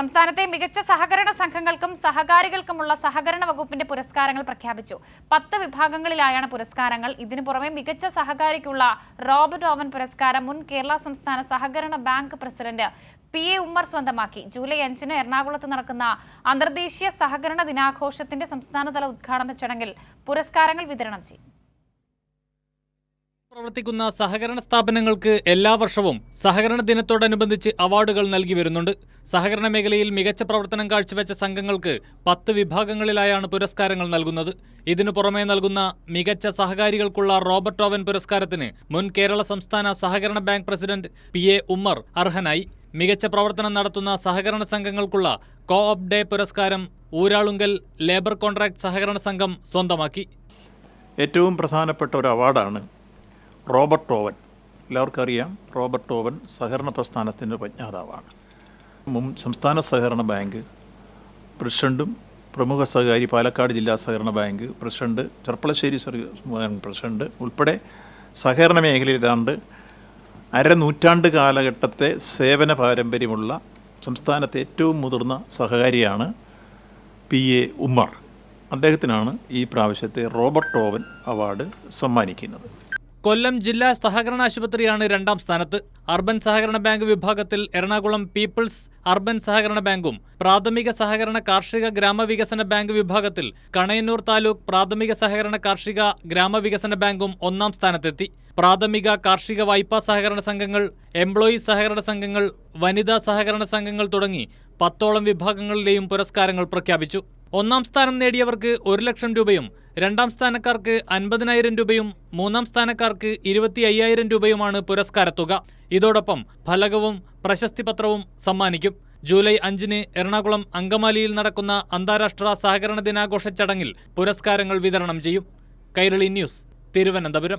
സംസ്ഥാനത്തെ മികച്ച സഹകരണ സംഘങ്ങൾക്കും സഹകാരികൾക്കുമുള്ള സഹകരണ വകുപ്പിന്റെ പുരസ്കാരങ്ങൾ പ്രഖ്യാപിച്ചു. പത്ത് വിഭാഗങ്ങളിലായാണ് പുരസ്കാരങ്ങൾ. ഇതിനു പുറമെ മികച്ച സഹകാരിക്കുള്ള റോബർട്ട് ഓവൻ പുരസ്കാരം മുൻ കേരള സംസ്ഥാന സഹകരണ bank president P A Ummer സ്വന്തമാക്കി. ജൂലൈ അഞ്ചിന് എറണാകുളത്ത് നടക്കുന്ന അന്തർദേശീയ സഹകരണ ദിനാഘോഷത്തിന്റെ സംസ്ഥാനതല ഉദ്ഘാടന ചടങ്ങിൽ പുരസ്കാരങ്ങൾ വിതരണം ചെയ്യും പ്രവർത്തിക്കുന്ന സഹകരണ സ്ഥാപനങ്ങൾക്ക് എല്ലാ വർഷവും സഹകരണ ദിനത്തോടനുബന്ധിച്ച് അവാർഡുകൾ നൽകി വരുന്നുണ്ട്. സഹകരണ മേഖലയിൽ മികച്ച പ്രവർത്തനം കാഴ്ചവെച്ച സംഘങ്ങൾക്ക് പത്ത് വിഭാഗങ്ങളിലായാണ് പുരസ്കാരങ്ങൾ നൽകുന്നത്. ഇതിനു പുറമെ നൽകുന്ന മികച്ച സഹകാരികൾക്കുള്ള റോബർട്ട് ഓവൻ പുരസ്കാരത്തിന് മുൻ കേരള സംസ്ഥാന സഹകരണ bank president P A Ummer അർഹനായി. മികച്ച പ്രവർത്തനം നടത്തുന്ന സഹകരണ സംഘങ്ങൾക്കുള്ള കോ ഓപ് ഡേ പുരസ്കാരം ഊരാളുങ്കൽ ലേബർ കോൺട്രാക്ട് സഹകരണ സംഘം സ്വന്തമാക്കി. ഏറ്റവും പ്രധാനപ്പെട്ട ഒരു അവാർഡാണ് റോബർട്ട് ഓവൻ. എല്ലാവർക്കും അറിയാം റോബർട്ട് ഓവൻ സഹകരണ പ്രസ്ഥാനത്തിന്റെ പ്രജ്ഞാതാവാണ് മുൻ സംസ്ഥാന സഹകരണ ബാങ്ക് പ്രസിഡന്റും പ്രമുഖ സഹകാരി പാലക്കാട് ജില്ലാ സഹകരണ ബാങ്ക് പ്രസിഡന്റ് ചെർപ്പളശ്ശേരി പ്രസിഡന്റ് ഉൾപ്പെടെ സഹകരണ മേഖലയിൽ ഏതാണ്ട് അരനൂറ്റാണ്ട് കാലഘട്ടത്തെ സേവന പാരമ്പര്യമുള്ള സംസ്ഥാനത്തെ ഏറ്റവും മുതിർന്ന സഹകാരിയാണ് പി എ ഉമ്മർ. അദ്ദേഹത്തിനാണ് ഈ പ്രാവശ്യത്തെ റോബർട്ട് ഓവൻ അവാർഡ് സമ്മാനിക്കുന്നത്. കൊല്ലം ജില്ലാ സഹകരണ ആശുപത്രിയാണ് രണ്ടാം സ്ഥാനത്ത്. അർബൻ സഹകരണ ബാങ്ക് വിഭാഗത്തിൽ എറണാകുളം പീപ്പിൾസ് അർബൻ സഹകരണ ബാങ്കും പ്രാഥമിക സഹകരണ കാർഷിക ഗ്രാമവികസന ബാങ്ക് വിഭാഗത്തിൽ കണയന്നൂർ താലൂക്ക് പ്രാഥമിക സഹകരണ കാർഷിക ഗ്രാമവികസന ബാങ്കും ഒന്നാം സ്ഥാനത്തെത്തി. പ്രാഥമിക കാർഷിക വായ്പാ സഹകരണ സംഘങ്ങൾ എംപ്ലോയി സഹകരണ സംഘങ്ങൾ വനിതാ സഹകരണ സംഘങ്ങൾ തുടങ്ങി പത്തോളം വിഭാഗങ്ങളിലെയും പുരസ്കാരങ്ങൾ പ്രഖ്യാപിച്ചു. ഒന്നാം സ്ഥാനം നേടിയവർക്ക് ഒരു ലക്ഷം രൂപയും രണ്ടാം സ്ഥാനക്കാർക്ക് അൻപതിനായിരം രൂപയും മൂന്നാം സ്ഥാനക്കാർക്ക് ഇരുപത്തി അയ്യായിരം രൂപയുമാണ് പുരസ്കാരത്തുക ഇതോടൊപ്പം ഫലകവും പ്രശസ്തിപത്രവും സമ്മാനിക്കും. ജൂലൈ അഞ്ചിന് എറണാകുളം അങ്കമാലിയിൽ നടക്കുന്ന അന്താരാഷ്ട്ര സഹകരണ ദിനാഘോഷ ചടങ്ങിൽ പുരസ്കാരങ്ങൾ വിതരണം ചെയ്യും. കൈരളി ന്യൂസ് തിരുവനന്തപുരം.